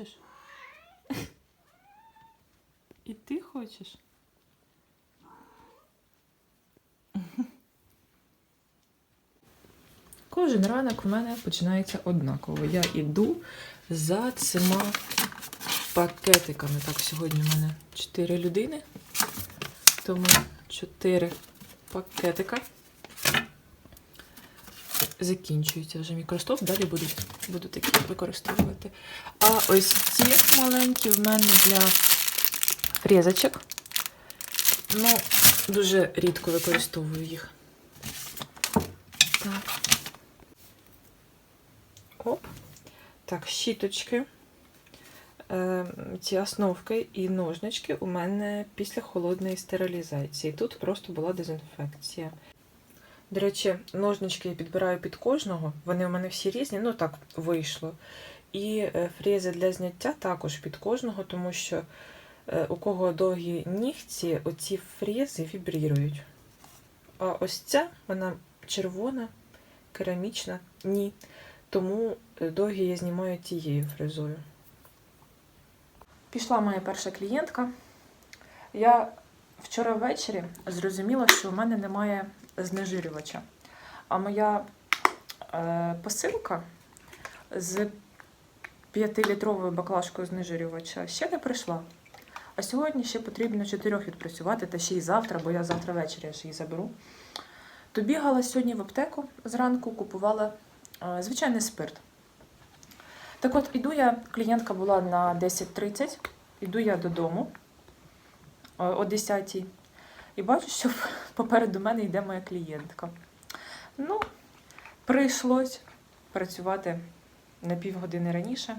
хочеш? І ти хочеш? Кожен ранок в мене починається однаково. Я йду за цими пакетиками. Так, сьогодні в мене 4 людини, тому 4 пакетика. Закінчується вже мікростоп, далі буду, буду такі використовувати. А ось ці маленькі в мене для фрезочок. Ну, дуже рідко використовую їх. Так. Оп. Так, щіточки. Е, ці основки і ножнички у мене після холодної стерилізації. Тут просто була дезінфекція. До речі, ножнички я підбираю під кожного. Вони у мене всі різні, ну так вийшло. І е, фрези для зняття також під кожного, тому що е, у кого довгі нігті, оці фрези вібрірують. А ось ця, вона червона, керамічна, ні. Тому е, довгі я знімаю тією фрезою. Пішла моя перша клієнтка. Я вчора ввечері зрозуміла, що у мене немає знежирювача. А моя е, посилка з 5-літровою баклажкою знежирювача ще не прийшла. А сьогодні ще потрібно 4 відпрацювати, та ще й завтра, бо я завтра ввечері аж її заберу. То бігала сьогодні в аптеку зранку, купувала е, звичайний спирт. Так от, іду я, клієнтка була на 10.30, іду я додому о 10.00 і бачу, що попереду мене йде моя клієнтка. Ну, прийшлось працювати на півгодини раніше.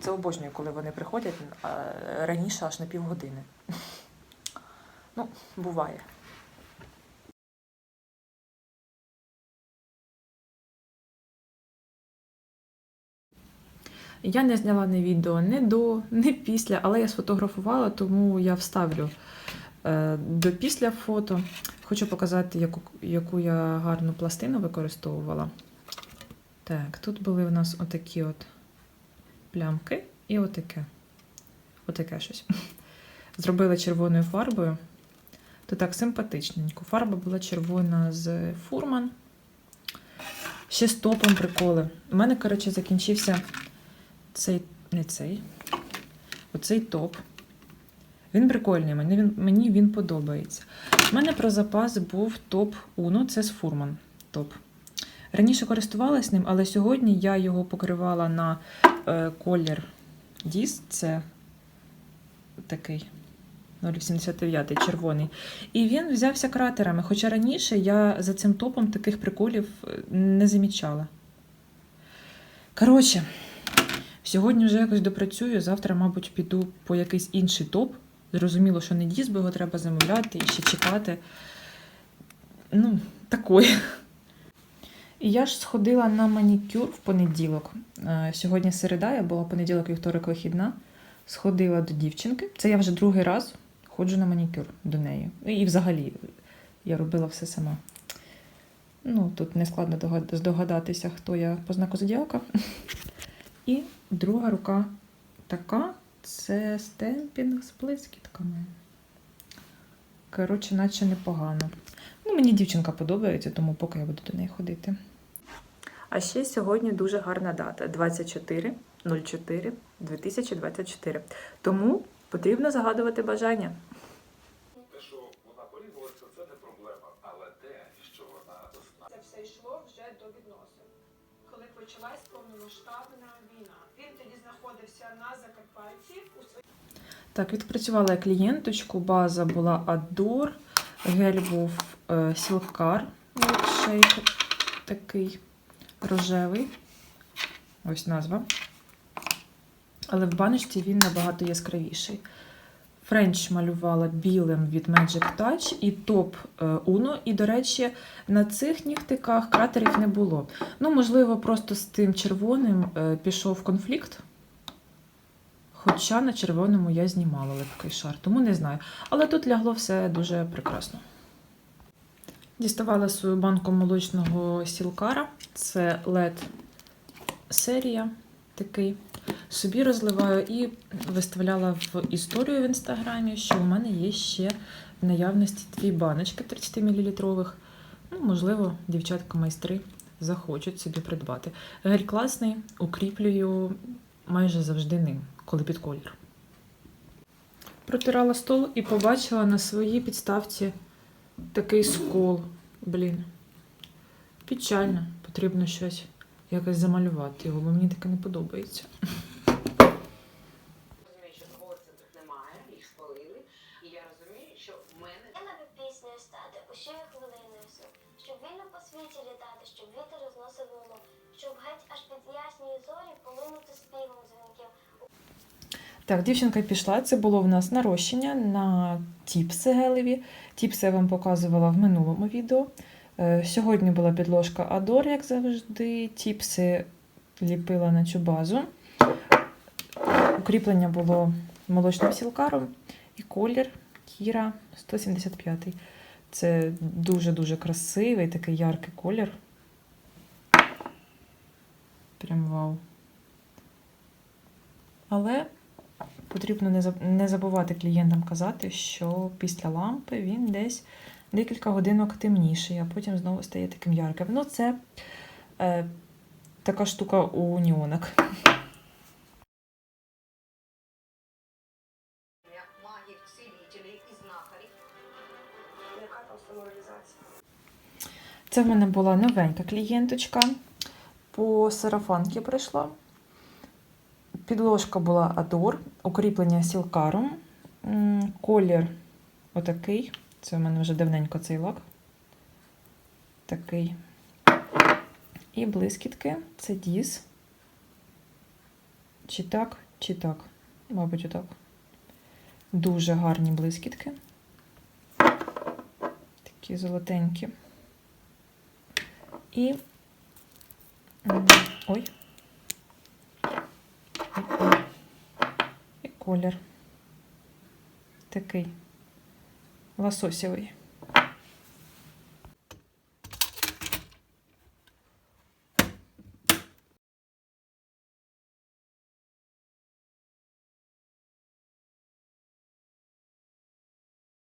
Це обожнюю, коли вони приходять раніше аж на півгодини. Ну, буває. Я не зняла ні відео ні до, ні після, але я сфотографувала, тому я вставлю е, до після фото. Хочу показати, яку, яку я гарну пластину використовувала. Так, тут були у нас отакі от плямки і отаке. Отаке щось. Зробила червоною фарбою. То так симпатичненько. Фарба була червона з фурман. Ще з топом приколи. У мене, коротше, закінчився цей, не цей, оцей топ. Він прикольний, мені він, мені він подобається. У мене про запас був топ Uno, це з фурман топ. Раніше користувалась ним, але сьогодні я його покривала на е, колір Діс, це такий 0,89 червоний. І він взявся кратерами. Хоча раніше я за цим топом таких приколів е, не замічала. Коротше, сьогодні вже якось допрацюю. Завтра, мабуть, піду по якийсь інший топ. Зрозуміло, що не діз, бо його треба замовляти і ще чекати. Ну, такої. І я ж сходила на манікюр в понеділок. Е, Сьогодні середа, я була понеділок, вівторок, вихідна. Сходила до дівчинки. Це я вже другий раз ходжу на манікюр до неї. І взагалі я робила все сама. Ну, тут не складно здогадатися, хто я по знаку зодіака. І друга рука така це стемпінг з блискітками. Коротше, наче непогано. Ну, мені дівчинка подобається, тому поки я буду до неї ходити. А ще сьогодні дуже гарна дата 24.04.2024. Тому потрібно загадувати бажання. Те, що вона порізалася, це не проблема, але те, що вона Це все йшло вже до відносин. Коли почалась повномасштабна війна, він тоді знаходився на Закарпатті Так, відпрацювала я клієнточку. База була Adore, гель був е, Silkar Milkshake, такий рожевий. Ось назва. Але в баночці він набагато яскравіший. Френч малювала білим від Magic Touch і топ е, Uno. І, до речі, на цих нігтиках кратерів не було. Ну, можливо, просто з тим червоним е, пішов конфлікт. Хоча на червоному я знімала липкий шар, тому не знаю. Але тут лягло все дуже прекрасно. Діставала свою банку молочного сілкара. Це LED серія такий. Собі розливаю і виставляла в історію в інстаграмі, що у мене є ще в наявності дві баночки 30 мл. Ну, можливо, дівчатка-майстри захочуть собі придбати. Гель класний, укріплюю майже завжди ним, коли під колір. Протирала стол і побачила на своїй підставці такий скол. Блін. Печально. Потрібно щось якось замалювати його, бо мені таке не подобається. розумію, що такого центрів немає, їх спалили. І я розумію, що в мене Я навіть піснею стати, ущо я хвилиною су, щоб вільно по світі літати, щоб вітер розносив луну, щоб геть аж під ясні зорі полинути співом дзвінків. Так, дівчинка пішла. Це було в нас нарощення на тіпси гелеві. Тіпси я вам показувала в минулому відео. Е, Сьогодні була підложка Адор, як завжди. Тіпси ліпила на цю базу. Укріплення було молочним сілкаром і колір Кіра 175. Це дуже-дуже красивий, такий яркий колір. Прям вау. Але потрібно не забувати клієнтам казати, що після лампи він десь декілька годинок темніший, а потім знову стає таким ярким. Ну, це е, така штука у самореалізація? Це в мене була новенька клієнточка. По сарафанки прийшла. Підложка була Адор, укріплення сілкаром. Колір отакий. Це в мене вже давненько цей лак. Такий. І блискітки. Це діз. Чи так, чи так. Мабуть, отак. Дуже гарні блискітки. Такі золотенькі. І, ой. І колір. Такий лососєвий.